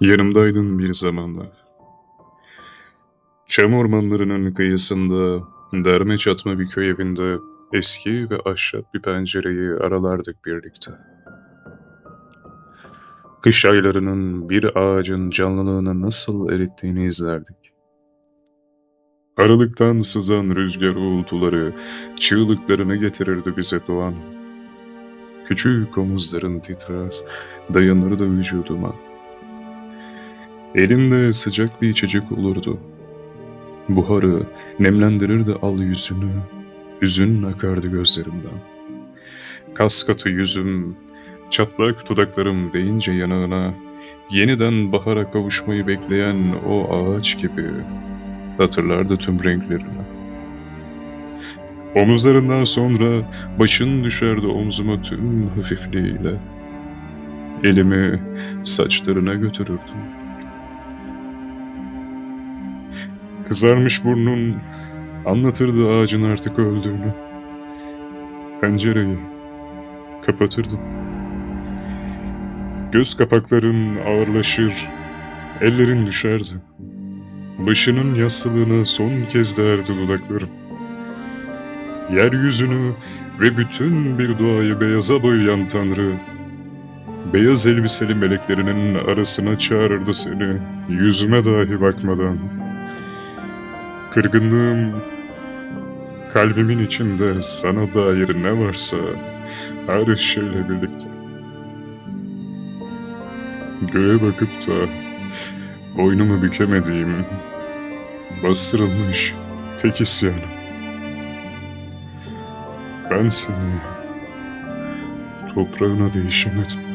Yanımdaydın bir zamanlar. Çam ormanlarının kıyısında, derme çatma bir köy evinde eski ve ahşap bir pencereyi aralardık birlikte. Kış aylarının bir ağacın canlılığını nasıl erittiğini izlerdik. Aralıktan sızan rüzgar uğultuları çığlıklarını getirirdi bize doğan. Küçük omuzların titrer, dayanırdı vücuduma. Elimde sıcak bir içecek olurdu. Buharı nemlendirirdi al yüzünü, hüzün akardı gözlerimden. Kas katı yüzüm, çatlak dudaklarım deyince yanağına, yeniden bahara kavuşmayı bekleyen o ağaç gibi hatırlardı tüm renklerini. Omuzlarından sonra başın düşerdi omzuma tüm hafifliğiyle. Elimi saçlarına götürürdüm. Kızarmış burnun anlatırdı ağacın artık öldüğünü. Pencereyi kapatırdım. Göz kapakların ağırlaşır, ellerin düşerdi. Başının yassılığına son kez değerdi dudaklarım. Yeryüzünü ve bütün bir doğayı beyaza boyayan Tanrı, beyaz elbiseli meleklerinin arasına çağırırdı seni, yüzüme dahi bakmadan. Kırgınlığım, kalbimin içinde sana dair ne varsa her şeyle birlikte. Göğe bakıp da boynumu bükemediğim, bastırılmış tek isyanım. Ben seni toprağına değişemedim.